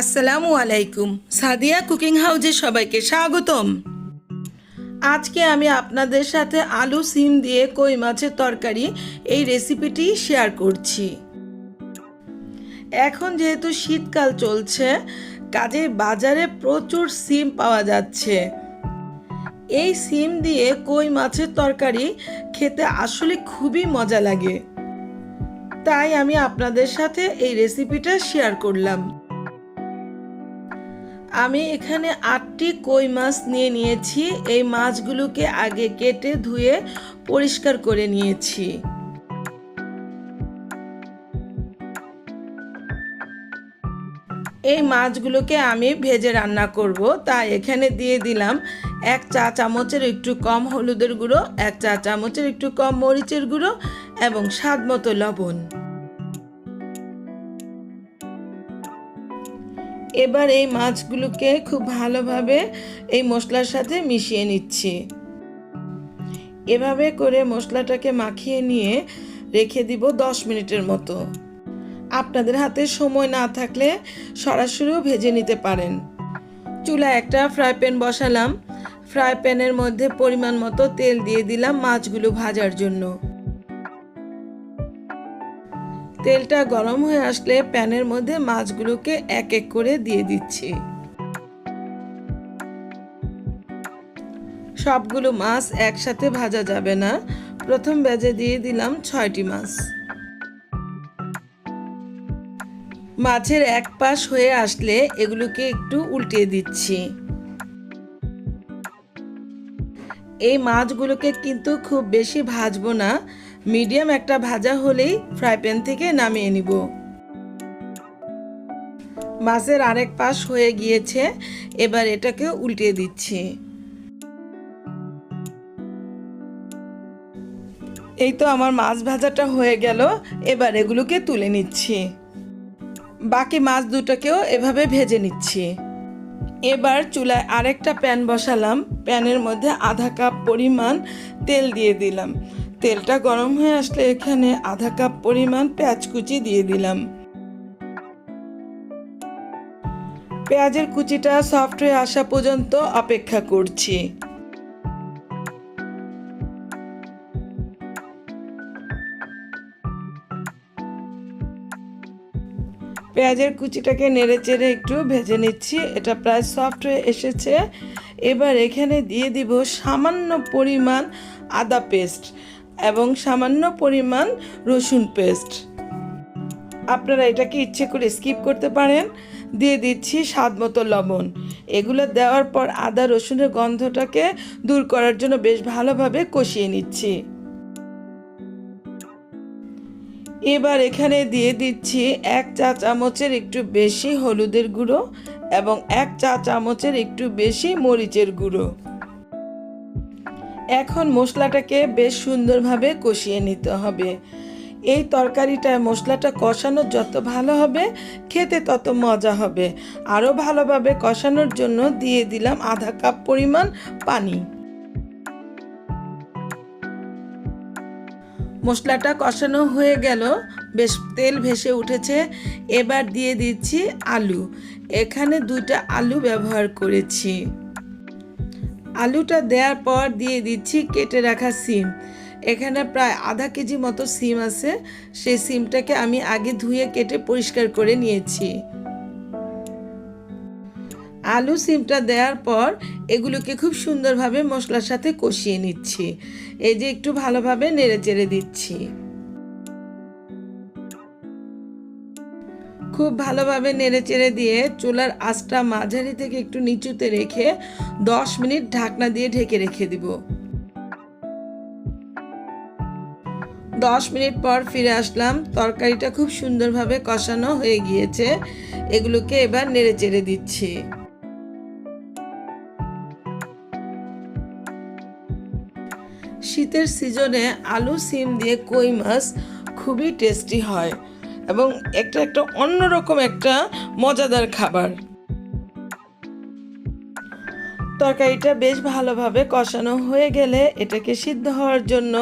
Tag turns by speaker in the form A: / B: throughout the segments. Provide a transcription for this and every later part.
A: আসসালামু আলাইকুম। সাদিয়া কুকিং হাউজে সবাইকে স্বাগতম। আজকে আমি আপনাদের সাথে আলু সিম দিয়ে কই মাছের তরকারি এই রেসিপিটি শেয়ার করছি। এখন যেহেতু শীতকাল চলছে, কাজে বাজারে প্রচুর সিম পাওয়া যাচ্ছে। এই সিম দিয়ে কই মাছের তরকারি খেতে আসলে খুবই মজা লাগে। তাই আমি আপনাদের সাথে এই রেসিপিটা শেয়ার করলাম। আমি এখানে আটটি কই মাছ নিয়ে নিয়েছি। এই মাছগুলোকে আগে কেটে ধুয়ে পরিষ্কার করে নিয়েছি। এই মাছগুলোকে আমি ভেজে রান্না করব। তাই এখানে দিয়ে দিলাম এক চা চামচের একটু কম হলুদের গুঁড়ো, এক চা চামচের একটু কম মরিচের গুঁড়ো এবং স্বাদ মতো লবণ। এবার এই মাছগুলোকে খুব ভালোভাবে এই মশলার সাথে মিশিয়ে নিচ্ছি। এভাবে করে মশলাটাকে মাখিয়ে নিয়ে রেখে দিব দশ মিনিটের মতো। আপনাদের হাতে সময় না থাকলে সরাসরিও ভেজে নিতে পারেন। চুলায় একটা ফ্রাই প্যান বসালাম। ফ্রাই প্যানের মধ্যে পরিমাণ মতো তেল দিয়ে দিলাম মাছগুলো ভাজার জন্য। তেলটা গরম হয়ে আসলে প্যানের মধ্যে মাছগুলোকে এক এক করে দিয়ে দিচ্ছি। সবগুলো মাছ একসাথে ভাজা যাবে না। প্রথম ব্যাজে দিয়ে দিলাম ছয়টি মাছ। মাছের এক পাশ হয়ে আসলে এগুলোকে একটু উল্টিয়ে দিচ্ছি। এই মাছগুলোকে কিন্তু খুব বেশি ভাজবো না। মিডিয়াম একটা ভাজা হলেই ফ্রাই প্যান থেকে নামিয়ে নিব। মাছের আরেক পাশ হয়ে গিয়েছে, এবার এটাকে উল্টে দিচ্ছি। এই তো আমার মাছ ভাজাটা হয়ে গেল, এবার এগুলোকে তুলে নিচ্ছি। বাকি মাছ দুটোকেও এভাবে ভেজে নিচ্ছি। এবার চুলায় আরেকটা প্যান বসালাম, প্যানের মধ্যে আধা কাপ পরিমাণ তেল দিয়ে দিলাম। তেলটা গরম হয়ে আসলে এখানে আধা কাপ পরিমাণ পেঁয়াজ কুচি দিয়ে দিলাম। পেঁয়াজের কুচিটা সফট হয়ে আসা পর্যন্ত অপেক্ষা করছি। পেঁয়াজের কুচিটাকে নেড়ে চেড়ে একটু ভেজে নিচ্ছি, এটা প্রায় সফট হয়ে এসেছে। এবার এখানে দিয়ে দিব সামান্য পরিমাণ আদা পেস্ট। এবং সামান্য পরিমাণ রসুন পেস্ট। আপনারা এটাকে ইচ্ছে করে স্কিপ করতে পারেন। দিয়ে দিচ্ছি স্বাদ মতো লবণ। এগুলো দেওয়ার পর আদা রসুনের গন্ধটাকে দূর করার জন্য বেশ ভালোভাবে কষিয়ে নিচ্ছি। এবার এখানে দিয়ে দিচ্ছি এক চা চামচের একটু বেশি হলুদের গুঁড়ো এবং এক চা চামচের একটু বেশি মরিচের গুঁড়ো। এখন মশলাটাকে বেশ সুন্দরভাবে কষিয়ে নিতে হবে। এই তরকারিটায় মশলাটা কষানো যত ভালো হবে, খেতে তত মজা হবে। আরও ভালোভাবে কষানোর জন্য দিয়ে দিলাম আধা কাপ পরিমাণ পানি। মশলাটা কষানো হয়ে গেল। বেশ তেল ভেসে উঠেছে। এবার দিয়ে দিচ্ছি আলু। এখানে দুইটা আলু ব্যবহার করেছি। আলুটা দেওয়ার পর দিয়ে দিচ্ছি কেটে রাখা সিম। এখানে প্রায় আধা কেজি মতো সিম আছে। সেই সিমটাকে আমি আগে ধুয়ে কেটে পরিষ্কার করে নিয়েছি। আলু সিমটা দেওয়ার পর এগুলোকে খুব সুন্দরভাবে মশলার সাথে কষিয়ে নিচ্ছি। এই যে একটু ভালোভাবে নেড়ে চেড়ে দিচ্ছি। খুব ভালোভাবে নেড়ে চেড়ে দিয়ে চুলার আঁচটা মাঝারি থেকে একটু নিচুতে রেখে দশ মিনিট ঢাকনা দিয়ে ঢেকে রেখে দিব। দশ মিনিট পর ফিরে আসলাম। তরকারিটা খুব সুন্দরভাবে কষানো হয়ে গিয়েছে। এগুলোকে এবার নেড়ে চেড়ে দিচ্ছি। শীতের সিজনে আলু, সিম দিয়ে কই মাছ খুবই টেস্টি হয়। এবং একটা একটা অন্যরকম একটা মজাদার খাবার। তরকারিটা বেশ ভালোভাবে কষানো হয়ে গেলে এটাকে সিদ্ধ হওয়ার জন্য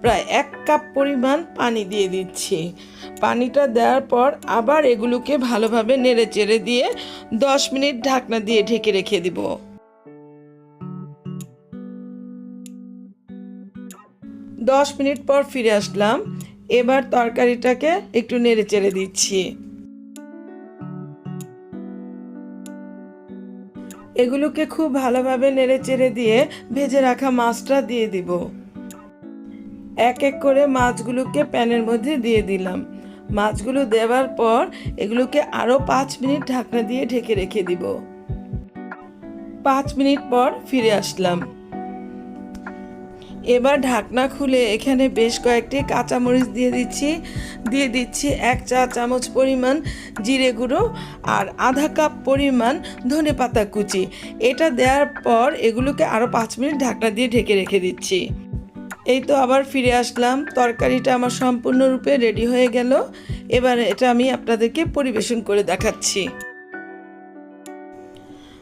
A: প্রায় এক কাপ পরিমাণ পানি দিয়ে দিচ্ছি। পানিটা দেওয়ার পর আবার এগুলোকে ভালোভাবে নেড়ে চেড়ে দিয়ে দশ মিনিট ঢাকনা দিয়ে ঢেকে রেখে দিব। দশ মিনিট পর ফিরে আসলাম। এবার তরকারিটাকে একটু নেড়ে চেড়ে দিচ্ছি। এগুলোকে খুব ভালোভাবে নেড়ে চেড়ে দিয়ে ভেজে রাখা মাছটা দিয়ে দিব। এক এক করে মাছগুলোকে প্যানের মধ্যে দিয়ে দিলাম। মাছগুলো দেওয়ার পর এগুলোকে আরও পাঁচ মিনিট ঢাকনা দিয়ে ঢেকে রেখে দিব। পাঁচ মিনিট পর ফিরে আসলাম। এবার ঢাকনা খুলে এখানে বেশ কয়েকটি কাঁচামরিচ দিয়ে দিচ্ছি। দিয়ে দিচ্ছি এক চা চামচ পরিমাণ জিরে গুঁড়ো আর আধা কাপ পরিমাণ ধনে পাতা কুচি। এটা দেওয়ার পর এগুলোকে আরও পাঁচ মিনিট ঢাকনা দিয়ে ঢেকে রেখে দিচ্ছি। এই তো আবার ফিরে আসলাম। তরকারিটা আমার সম্পূর্ণরূপে রেডি হয়ে গেল। এবার এটা আমি আপনাদেরকে পরিবেশন করে দেখাচ্ছি।